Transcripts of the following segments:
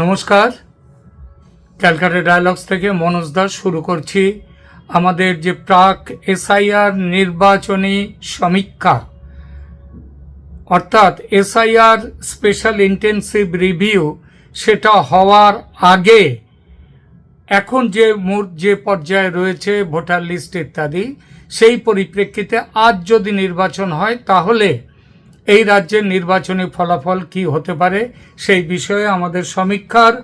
নমস্কার। ক্যালকাটা ডায়ালগস থেকে মনোজ দাস শুরু করছি। আমাদের যে প্রাক এসআইআর নির্বাচনী সমীক্ষা, অর্থাৎ এসআইআর স্পেশাল ইন্টেন্সিভ রিভিউ, সেটা হওয়ার আগে এখন যে মোট যে পর্যায়ে রয়েছে ভোটার লিস্ট ইত্যাদি, সেই পরিপ্রেক্ষিতে আজ যদি নির্বাচন হয়, তাহলে এই রাজ্যের নির্বাচনী ফলাফল কি হতে পারে সেই বিষয়ে আমাদের সমীক্ষার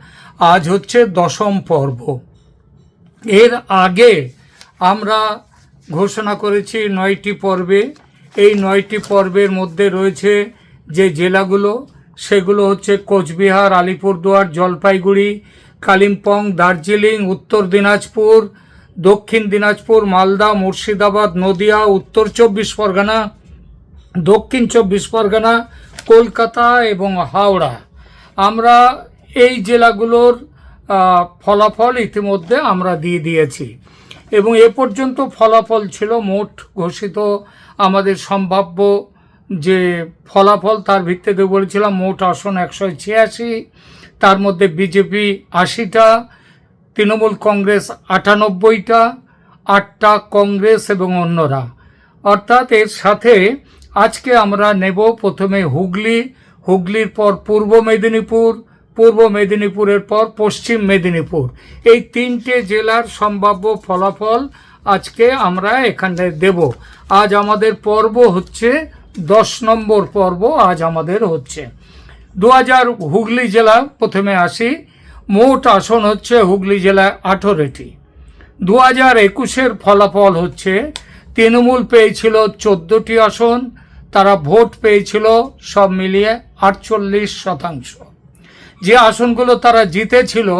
আজ হচ্ছে দশম পর্ব। এর আগে আমরা ঘোষণা করেছি নয়টি পর্বে। এই নয়টি পর্বের মধ্যে রয়েছে যে জেলাগুলো, সেগুলো হচ্ছে কোচবিহার, আলিপুরদুয়ার, জলপাইগুড়ি, কালিম্পং, দার্জিলিং, উত্তর দিনাজপুর, দক্ষিণ দিনাজপুর, মালদা, মুর্শিদাবাদ, নদিয়া, উত্তর চব্বিশ পরগনা দক্ষিণ চব্বিশ পরগনা, কলকাতা এবং হাওড়া। আমরা এই জেলাগুলোর ফলাফল ইতিমধ্যে আমরা দিয়ে দিয়েছি। এবং এ পর্যন্ত ফলাফল ছিল মোট ঘোষিত আমাদের সম্ভাব্য যে ফলাফল, তার ভিত্তিতে বলেছিলাম মোট আসন একশো ছিয়াশি, তার মধ্যে বিজেপি আশিটা, তৃণমূল কংগ্রেস আটানব্বইটা, আটটা কংগ্রেস এবং অন্যরা। অর্থাৎ এর সাথে আজকে আমরা নেব প্রথমে হুগলি। হুগলির পর পূর্ব মেদিনীপুর, পূর্ব মেদিনীপুরের পর পশ্চিম মেদিনীপুর। এই তিনটে জেলার সম্ভাব্য ফলাফল আজকে আমরা এখানে দেব। আজ আমাদের পর্ব হচ্ছে, দশ নম্বর পর্ব আজ আমাদের হচ্ছে। দু হাজার হুগলি জেলা, প্রথমে আসি। মোট আসন হচ্ছে হুগলি জেলায় আঠেরোটি। দু হাজার একুশের ফলাফল হচ্ছে, তৃণমূল পেয়েছিল চোদ্দোটি আসন তারা ভোট পেয়েছিল সব মিলিয়ে আটচল্লিশ শতাংশ। যে আসনগুলো তারা জিতেছিল,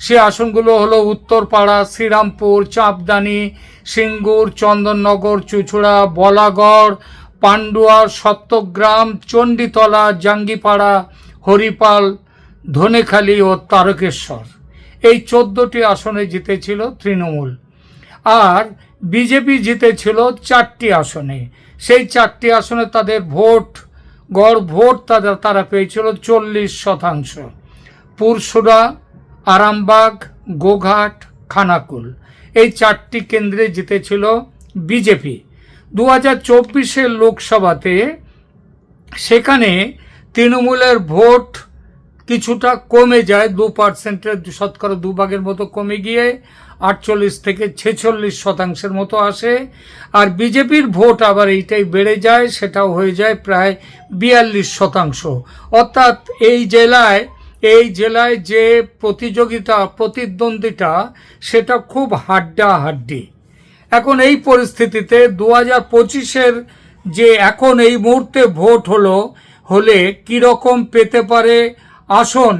সে আসনগুলো হলো উত্তরপাড়া, শ্রীরামপুর, চাঁপদানি, সিঙ্গুর, চন্দননগর, চুচুড়া, বলাগড়, পান্ডুয়া, সপ্তগ্রাম, চণ্ডীতলা, জাঙ্গিপাড়া, হরিপাল, ধনেখালী ও তারকেশ্বর। এই চোদ্দোটি আসনে জিতেছিল তৃণমূল। আর বিজেপি জিতেছিল চারটি আসনে। সেই চারটি আসনে তাদের ভোট, গড় ভোট তাদের তারা পেয়েছিল চল্লিশ শতাংশ। পুরসুরা আরামবাগ, গোঘাট, খানাকুল। এই চারটি কেন্দ্রে জিতেছিল বিজেপি। দু হাজার চব্বিশের লোকসভাতে সেখানে তৃণমূলের ভোট কিছুটা কমে যায়, দু পার্সেন্টের শতকরা দুভাগের মতো কমে গিয়ে আটচল্লিশ থেকে ছেচল্লিশ শতাংশের মতো আসে। আর বিজেপির ভোট আবার এইটাই বেড়ে যায়, সেটাও হয়ে যায় প্রায় বিয়াল্লিশ শতাংশ। অর্থাৎ এই জেলায় এই জেলায় যে প্রতিযোগিতা, প্রতিদ্বন্দ্বিতা, সেটা খুব হাড্ডা হাড্ডি এখন এই পরিস্থিতিতে দু হাজার পঁচিশের যে এখন এই মুহূর্তে ভোট হলো, হলে কীরকম পেতে পারে? আসন,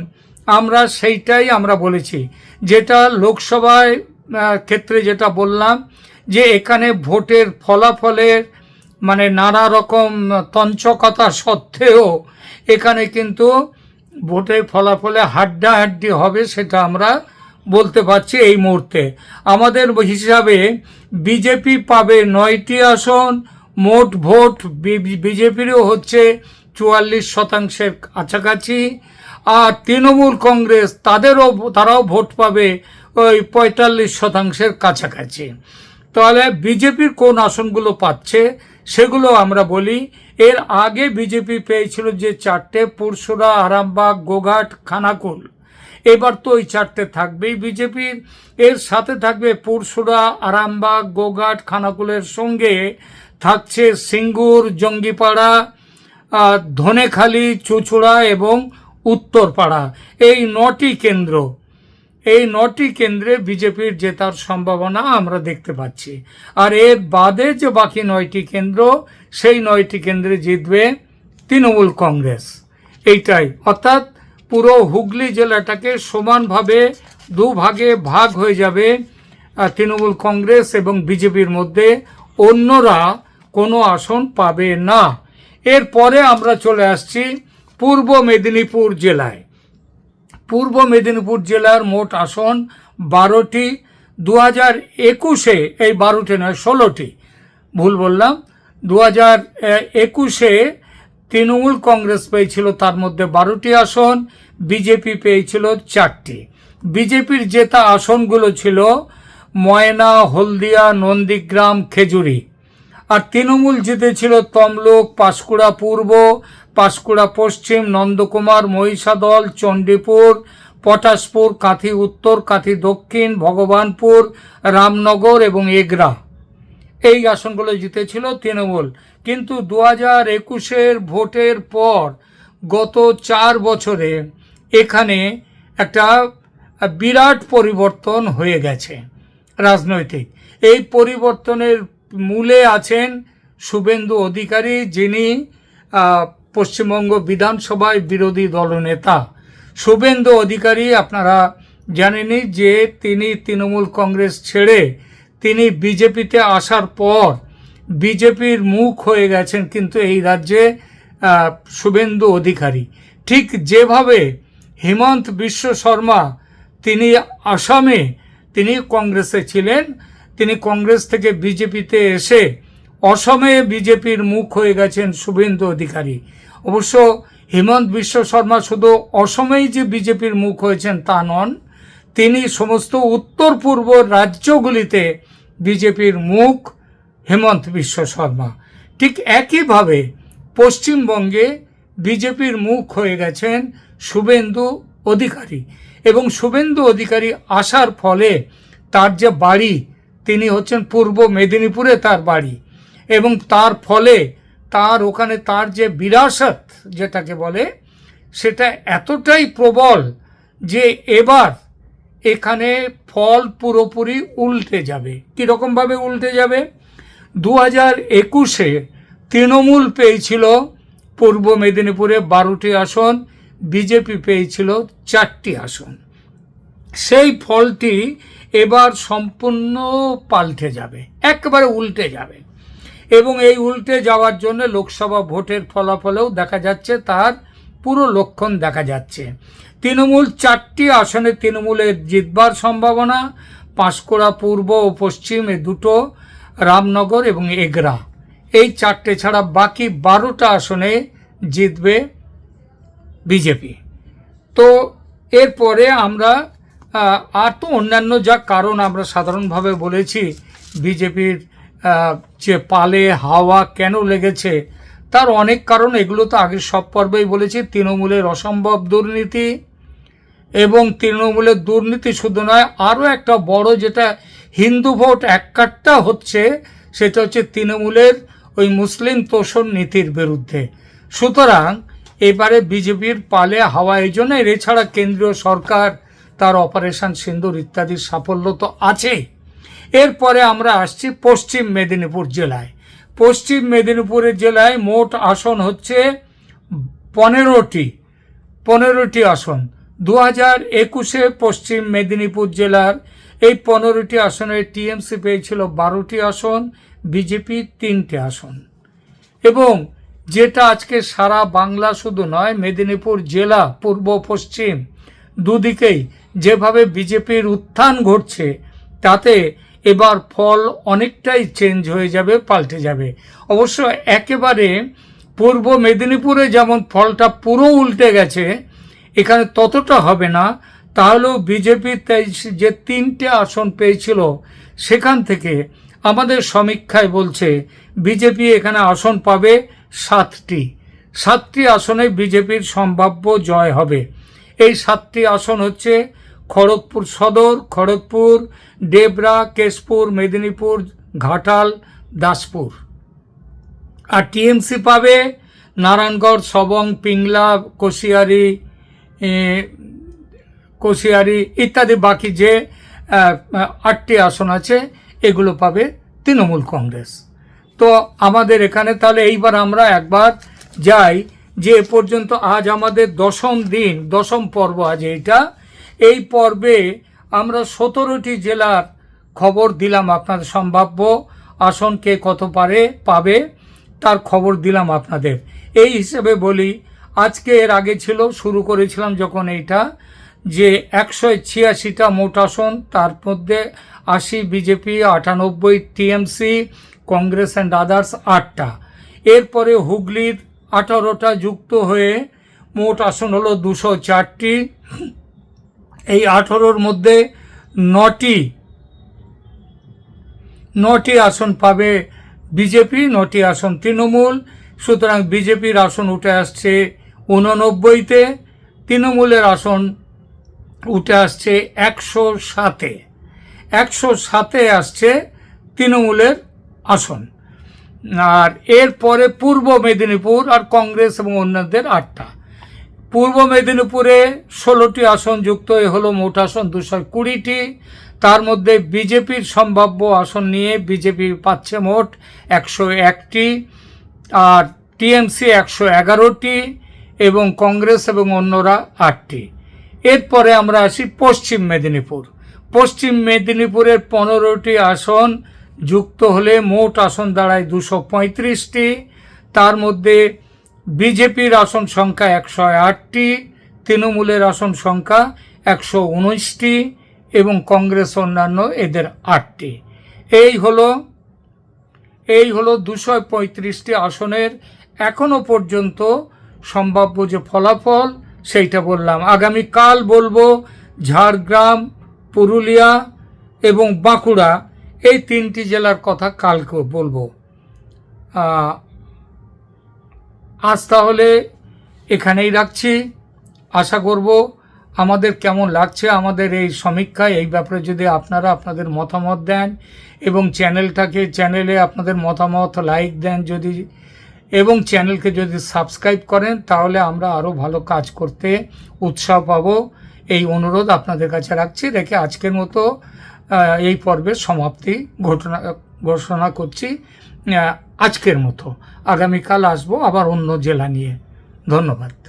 আমরা সেইটাই আমরা বলেছি। যেটা লোকসভায় ক্ষেত্রে যেটা বললাম যে এখানে ভোটের ফলাফলের মানে নানা রকম তঞ্চকতা সত্ত্বেও এখানে কিন্তু ভোটের ফলাফলে হাড্ডাহাড্ডি হবে সেটা আমরা বলতে পারছি এই মুহূর্তে। আমাদের হিসাবে বিজেপি পাবে নয়টি আসন, মোট ভোট বিজেপিরও হচ্ছে চুয়াল্লিশ শতাংশের কাছাকাছি। আর তৃণমূল কংগ্রেস, তাদেরও, তারাও ভোট পাবে ওই পঁয়তাল্লিশ শতাংশের কাছাকাছি। তাহলে বিজেপির কোন আসনগুলো পাচ্ছে, সেগুলো আমরা বলি। এর আগে বিজেপি পেয়েছিল যে চারটে, পুরসুরা, আরামবাগ, গোঘাট, খানাকুল। এবার তো ওই চারটে থাকবেই বিজেপির। এর সাথে থাকবে পুরসুরা, আরামবাগ, গোঘাট, খানাকুলের সঙ্গে থাকছে সিঙ্গুর, জঙ্গিপাড়া ধনেখালি, চুচুড়া এবং উত্তরপাড়া। এই নটি কেন্দ্র এই নটি কেন্দ্রে বিজেপির জেতার সম্ভাবনা আমরা দেখতে পাচ্ছি। আর এর বাদে যে বাকি নয়টি কেন্দ্র, সেই নয়টি কেন্দ্রে জিতবে তৃণমূল কংগ্রেস। এইটাই। অর্থাৎ পুরো হুগলি জেলাটাকে সমানভাবে দুভাগে ভাগ হয়ে যাবে তৃণমূল কংগ্রেস এবং বিজেপির মধ্যে। অন্যরা কোনো আসন পাবে না। এরপরে আমরা চলে আসছি পূর্ব মেদিনীপুর জেলায়। পূর্ব মেদিনীপুর জেলার মোট আসন বারোটি দু হাজার একুশে, এই বারোটি নয়, ষোলোটি। ভুল বললাম দু হাজার একুশে তৃণমূল কংগ্রেস পেয়েছিল তার মধ্যে বারোটি আসন, বিজেপি পেয়েছিল চারটি। বিজেপির জেতা আসনগুলো ছিল ময়না, হলদিয়া, নন্দীগ্রাম, খেজুরি। আর তৃণমূল জিতেছিল তমলুক, পাঁশকুড়া পূর্ব, পাঁশকুড়া পশ্চিম, নন্দকুমার, মহিষাদল, চণ্ডীপুর, পটাশপুর, কাঁথি উত্তর, কাঁথি দক্ষিণ, ভগবানপুর, রামনগর এবং এগরা। এই আসনগুলো জিতেছিল তৃণমূল। কিন্তু দু হাজার একুশের ভোটের পর গত চার বছরে এখানে একটা বিরাট পরিবর্তন হয়ে গেছে রাজনৈতিক। এই পরিবর্তনের মূলে আছেন শুভেন্দু অধিকারী, যিনি পশ্চিমবঙ্গ বিধানসভায় বিরোধী দলনেতা। শুভেন্দু অধিকারী, আপনারা জানেনই যে তিনি তৃণমূল কংগ্রেস ছেড়ে তিনি বিজেপিতে আসার পর বিজেপির মুখ হয়ে গেছেন কিন্তু এই রাজ্যে শুভেন্দু অধিকারী। ঠিক যেভাবে হেমন্ত বিশ্ব শর্মা তিনি আসামে তিনি কংগ্রেসে ছিলেন তিনি কংগ্রেস থেকে বিজেপিতে এসে অসমে বিজেপির মুখ হয়ে গেছেন শুভেন্দু অধিকারী। অবশ্য হেমন্ত বিশ্ব শর্মা শুধু অসমেই যে বিজেপির মুখ হয়েছেন তা নন, তিনি সমস্ত উত্তর পূর্ব রাজ্যগুলিতে বিজেপির মুখ হেমন্ত বিশ্ব শর্মা। ঠিক একইভাবে পশ্চিমবঙ্গে বিজেপির মুখ হয়ে গেছেন শুভেন্দু অধিকারী। এবং শুভেন্দু অধিকারী আসার ফলে তার যে বাড়ি তিনি হচ্ছেন পূর্ব মেদিনীপুরে তার বাড়ি। এবং তার ফলে তার ওখানে তার যে বিরাসত যেটাকে বলে, সেটা এতটাই প্রবল যে এবার এখানে ফল পুরোপুরি উল্টে যাবে। কীরকমভাবে উল্টে যাবে? দু হাজার একুশে তৃণমূল পেয়েছিল পূর্ব মেদিনীপুরে বারোটি আসন, বিজেপি পেয়েছিল চারটি আসন। সেই ফলটি এবার সম্পূর্ণ পাল্টে যাবে, একেবারে উল্টে যাবে। এবং এই উল্টে যাওয়ার জন্য লোকসভা ভোটের ফলাফলেও দেখা যাচ্ছে, তার পুরো লক্ষণ দেখা যাচ্ছে। তৃণমূল চারটি আসনে তৃণমূলের জিতবার সম্ভাবনা, পাঁশকুড়া পূর্ব ও পশ্চিম এ দুটো, রামনগর এবং এগরা। এই চারটে ছাড়া বাকি বারোটা আসনে জিতবে বিজেপি। তো এরপরে আমরা আর তো অন্যান্য যা কারণ আমরা সাধারণভাবে বলেছি, বিজেপির যে পালে হাওয়া কেন লেগেছে, তার অনেক কারণ, এগুলো তো আগের সব পর্বেই বলেছি। তৃণমূলের অসম্ভব দুর্নীতি এবং তৃণমূলের দুর্নীতি শুধু নয়, আরও একটা বড় যেটা হিন্দু ভোট এককাট্টা হচ্ছে, সেটা হচ্ছে তৃণমূলের ওই মুসলিম তোষণ নীতির বিরুদ্ধে। সুতরাং, এবারে বিজেপির পালে হাওয়া এই জন্য এছাড়া কেন্দ্রীয় সরকার তার অপারেশন সিন্দুর ইত্যাদির সাফল্য তো আছেই। এরপরে আমরা আসছি পশ্চিম মেদিনীপুর জেলায়। পশ্চিম মেদিনীপুরের জেলায় মোট আসন হচ্ছে পনেরোটি পনেরোটি আসন। দু হাজার একুশে পশ্চিম মেদিনীপুর জেলার এই পনেরোটি আসনে টিএমসি পেয়েছিল বারোটি আসন, বিজেপি তিনটে আসন। এবং যেটা আজকে সারা বাংলা শুধু নয়, মেদিনীপুর জেলা, পূর্ব, পশ্চিম দুদিকেই যেভাবে বিজেপির উত্থান ঘটছে, তাতে এবার ফল অনেকটাই চেঞ্জ হয়ে যাবে, পাল্টে যাবে। অবশ্য একেবারে পূর্ব মেদিনীপুরে যেমন ফলটা পুরো উল্টে গেছে, এখানে ততটা হবে না। তাহলেও বিজেপি যে তিনটে আসন পেয়েছিল, সেখান থেকে আমাদের সমীক্ষায় বলছে বিজেপি এখানে আসন পাবে সাতটি। সাতটি আসনে বিজেপির সম্ভাব্য জয় হবে। এই সাতটি আসন হচ্ছে খড়গপুর সদর, খড়গপুর, ডেবরা, কেশপুর, মেদিনীপুর, ঘাটাল, দাসপুর। আর টিএমসি পাবে নারায়ণগড়, সবং, পিংলা, কোশিয়ারি কোশিয়ারি ইত্যাদি বাকি যে আটটি আসন আছে, এগুলো পাবে তৃণমূল কংগ্রেস। তো আমাদের এখানে তাহলে এইবার আমরা একবার যাই যে এ পর্যন্ত আজ আমাদের দশম দিন, দশম পর্ব আজ এইটা। এই পর্বে আমরা সতেরোটি জেলার খবর দিলাম আপনাদের, সম্ভাব্য আসন কে কত পারে, পাবে, তার খবর দিলাম আপনাদের। এই হিসেবে বলি, আজকে এর আগে ছিল, শুরু করেছিলাম যখন এইটা, যে একশো ছিয়াশিটা মোট আসন, তার মধ্যে আশি বিজেপি, আটানব্বই টিএমসি, কংগ্রেস অ্যান্ড আদার্স আটটা। এরপরে হুগলির আঠারোটা যুক্ত হয়ে মোট আসন হলো দুশো চারটি। এই আঠারোর মধ্যে নটি নটি আসন পাবে বিজেপি, নটি আসন তৃণমূল। সুতরাং বিজেপির আসন উঠে আসছে উননব্বইতে তৃণমূলের আসন উঠে আসছে একশো সাতে। একশো সাতে আসছে তৃণমূলের আসন। আর এরপরে পূর্ব মেদিনীপুর আর কংগ্রেস এবং অন্যদের আটটা। পূর্ব মেদিনীপুরে ষোলোটি আসন যুক্ত হয়ে হলো মোট আসন দুশো কুড়িটি। তার মধ্যে বিজেপির সম্ভাব্য আসন নিয়ে বিজেপি পাচ্ছে মোট একশো একটি, আর টিএমসি একশো এগারোটি এবং কংগ্রেস এবং অন্যরা আটটি। এরপরে আমরা আসি পশ্চিম মেদিনীপুর। পশ্চিম মেদিনীপুরের পনেরোটি আসন যুক্ত হলে মোট আসন দাঁড়ায় দুশো পঁয়ত্রিশটি। তার মধ্যে বিজেপির আসন সংখ্যা একশো আটটি, তৃণমূলের আসন সংখ্যা একশো উনিশটি এবং কংগ্রেস অন্যান্য এদের আটটি। এই হলো এই হলো দুশো পঁয়ত্রিশটি আসনের এখনও পর্যন্ত সম্ভাব্য যে ফলাফল, সেইটা বললাম। আগামীকাল বলব ঝাড়গ্রাম, পুরুলিয়া এবং বাঁকুড়া, এই তিনটি জেলার কথা কালকে বলব। আজ তাহলে এখানেই রাখছি। আশা করব আমাদের কেমন লাগছে আমাদের এই সমীক্ষায় এই ব্যাপারে যদি আপনারা আপনাদের মতামত দেন এবং চ্যানেলটাকে, চ্যানেলে আপনাদের মতামত লাইক দেন যদি, এবং চ্যানেলকে যদি সাবস্ক্রাইব করেন, তাহলে আমরা আরও ভালো কাজ করতে উৎসাহ পাব। এই অনুরোধ আপনাদের কাছে রাখছি। রেখে আজকের মতো এই পর্বের সমাপ্তি ঘটনা, ঘোষণা করছি। আজকের মতো। আগামীকাল আসব আবার অন্য জেলা নিয়ে। ধন্যবাদ।